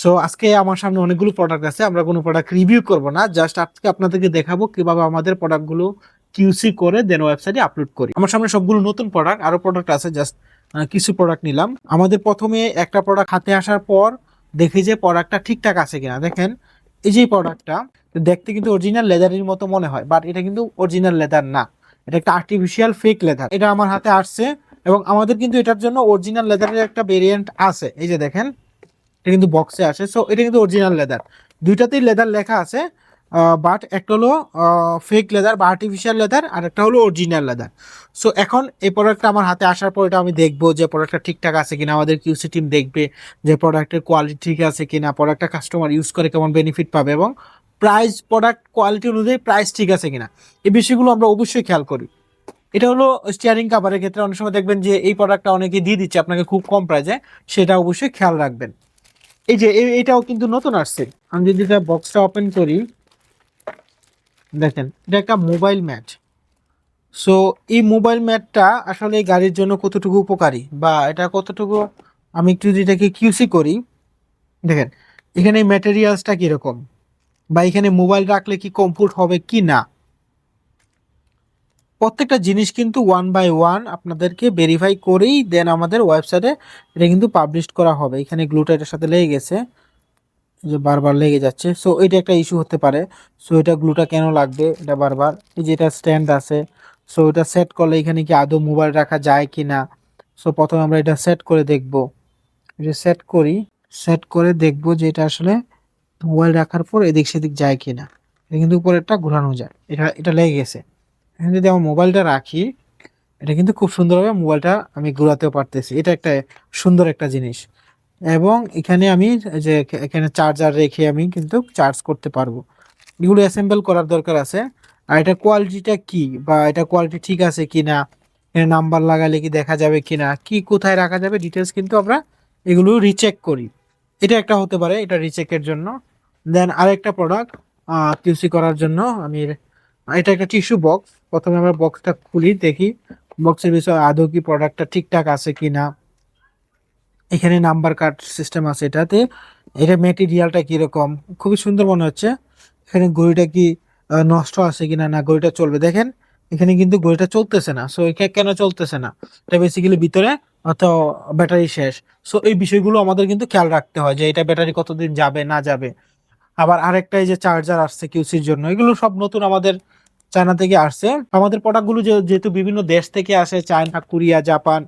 So আজকে আমার সামনে অনেকগুলো প্রোডাক্ট আছে, আমরা কোনো প্রোডাক্ট রিভিউ করব না জাস্ট আজকে আপনাদেরকে দেখাবো কীভাবে আমাদের প্রোডাক্টগুলো কিউসি করে দেন ওয়েবসাইটে আপলোড করি। আমার সামনে সবগুলো নতুন প্রোডাক্ট আরও প্রোডাক্ট আছে জাস্ট কিছু প্রোডাক্ট নিলাম। আমাদের প্রথমে একটা প্রোডাক্ট হাতে আসার পর দেখি যে প্রোডাক্টটা ঠিকঠাক আছে কিনা। দেখেন, এই যে প্রোডাক্টটা দেখতে কিন্তু অরিজিনাল লেদারের মতো মনে হয় বাট এটা কিন্তু অরিজিনাল লেদার না। এটা একটা আর্টিফিশিয়াল ফেক লেদার এটা আমার হাতে আসছে এবং আমাদের কিন্তু এটার জন্য অরিজিনাল লেদারের একটা ভেরিয়েন্ট আছে। এই যে দেখেন এটা কিন্তু বক্সে আসে। সো এটা কিন্তু অরিজিনাল লেদার দুইটাতেই লেদার লেখা আছে বাট একটা হলো ফেক লেদার বা আর্টিফিশিয়াল লেদার আর একটা হলো অরিজিনাল লেদার সো এখন এই প্রোডাক্টটা আমার হাতে আসার পর এটা আমি দেখব যে প্রোডাক্টটা ঠিকঠাক আছে কিনা, আমাদের কিউসি টিম দেখবে যে প্রোডাক্টের কোয়ালিটি ঠিক আছে কিনা প্রোডাক্টটা কাস্টমার ইউজ করে কেমন বেনিফিট পাবে এবং প্রাইস প্রোডাক্ট কোয়ালিটি অনুযায়ী প্রাইস ঠিক আছে কিনা। এই বিষয়গুলো আমরা অবশ্যই খেয়াল করি। এটা হলো স্টিয়ারিং কাভারের ক্ষেত্রে অনেক সময় দেখবেন যে এই প্রোডাক্টটা অনেকে দিয়ে দিচ্ছে, আপনাকে খুব কম প্রাইসে সেটা অবশ্যই খেয়াল রাখবেন। এই যে এটাও কিন্তু নতুন আসছে। আমি যদি এটা বক্সটা ওপেন করি, দেখেন, এটা একটা মোবাইল ম্যাট সো এই মোবাইল ম্যাটটা আসলে এই গাড়ির জন্য কতটুকু উপকারী? বা এটা কতটুকু, আমি একটু যদি এটাকে কিউসি করি, দেখেন, এখানে ম্যাটেরিয়ালসটা কীরকম? বা এখানে মোবাইল রাখলে কি কমফোর্ট হবে কি না? প্রত্যেকটা জিনিস কিন্তু ওয়ান বাই ওয়ান আপনাদেরকে ভেরিফাই করেই দেন আমাদের ওয়েবসাইটে এটা কিন্তু পাবলিশ করা হবে। এখানে গ্লুটা এটার সাথে লেগে গেছে। যে বারবার লেগে যাচ্ছে। সো এটা একটা ইস্যু হতে পারে। সো এটা গ্লুটা কেন লাগবে? এটা বারবার। এই যে এটা স্ট্যান্ড আছে। সো এটা সেট করলে এখানে কি আদৌ মোবাইল রাখা যায় কি না সো প্রথমে আমরা এটা সেট করে দেখব। এটা সেট করি। সেট করে দেখব যে এটা আসলে মোবাইল রাখার পর এদিক সেদিক যায় কি না এটা কিন্তু উপরেরটা ঘোরানো যায়। এটা এটা লেগে গেছে। এখানে যদি আমার মোবাইলটা রাখি, এটা কিন্তু খুব সুন্দরভাবে মোবাইলটা আমি ঘোরাতেও পারতেছি। এটা একটা সুন্দর একটা জিনিস। এবং এখানে আমি যে এখানে চার্জার রেখে আমি কিন্তু চার্জ করতে পারব। এগুলো অ্যাসেম্বল করার দরকার আছে। আর এটা কোয়ালিটিটা কি? বা এটা কোয়ালিটি ঠিক আছে কি না নাম্বার লাগালে কি দেখা যাবে কি না কি কোথায় রাখা যাবে? ডিটেলস কিন্তু আমরা এগুলো রিচেক করি। এটা একটা হতে পারে, এটা রিচেকের জন্য। দেন আরেকটা প্রোডাক্ট কিউসি করার জন্য আমি এটা একটা টিস্যু বক্স প্রথমে আমরা বক্সটা খুলি, দেখি বক্সের বিষয়ে আদৌ কি প্রোডাক্টটা ঠিকঠাক আছে কি না এখানে নাম্বার কার্ড সিস্টেম আছে এটাতে। এটা মেটেরিয়ালটা কীরকম? খুবই সুন্দর মনে হচ্ছে। এখানে গড়িটা কি নষ্ট আছে কিনা না গড়িটা চলবে? দেখেন, এখানে কিন্তু গড়িটা চলতেছে না। সো এখানে কেন চলতেছে না? এটা বেসিক্যালি ভিতরে, অত ব্যাটারি শেষ। সো এই বিষয়গুলো আমাদের কিন্তু খেয়াল রাখতে হয় যে এটা ব্যাটারি কতদিন যাবে, না যাবে। আবার আরেকটাই যে চার্জার আসছে কিউসির জন্য, এগুলো সব নতুন আমাদের চায়না থেকে আসছে। আমাদের প্রোডাক্টগুলো যেহেতু বিভিন্ন দেশ থেকে আসে, চায়না, কোরিয়া, জাপান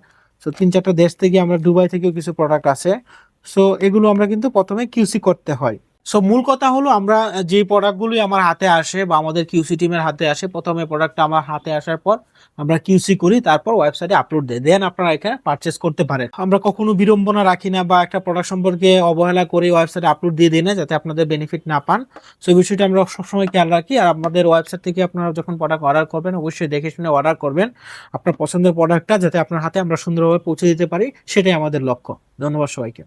সো তিন চারটা দেশ থেকে আমরা দুবাই থেকেও কিছু প্রোডাক্ট আসে। সো এগুলো আমরা কিন্তু প্রথমে কিউসি করতে হয়। সো মূল কথা হলো আমরা যে প্রোডাক্টগুলি আমার হাতে আসে বা আমাদের কিউসি টিমের হাতে আসে, প্রথমে প্রোডাক্টটা আমার হাতে আসার পর আমরা কিউসি করি, তারপর ওয়েবসাইটে আপলোড দেয় দেন আপনারা এখানে পারচেস করতে পারেন। আমরা কখনো বিড়ম্বনা রাখি না বা একটা প্রোডাক্ট সম্পর্কে অবহেলা করে ওয়েবসাইটে আপলোড দিয়ে দিই না, যাতে আপনাদের বেনিফিট না পান। সো এই বিষয়টা আমরা সবসময় খেয়াল রাখি। আর আমাদের ওয়েবসাইট থেকে আপনারা যখন প্রোডাক্ট অর্ডার করবেন, অবশ্যই দেখে শুনে অর্ডার করবেন আপনার পছন্দের প্রোডাক্টটা যাতে আপনার হাতে আমরা সুন্দরভাবে পৌঁছে দিতে পারি। সেটাই আমাদের লক্ষ্য। ধন্যবাদ সবাইকে।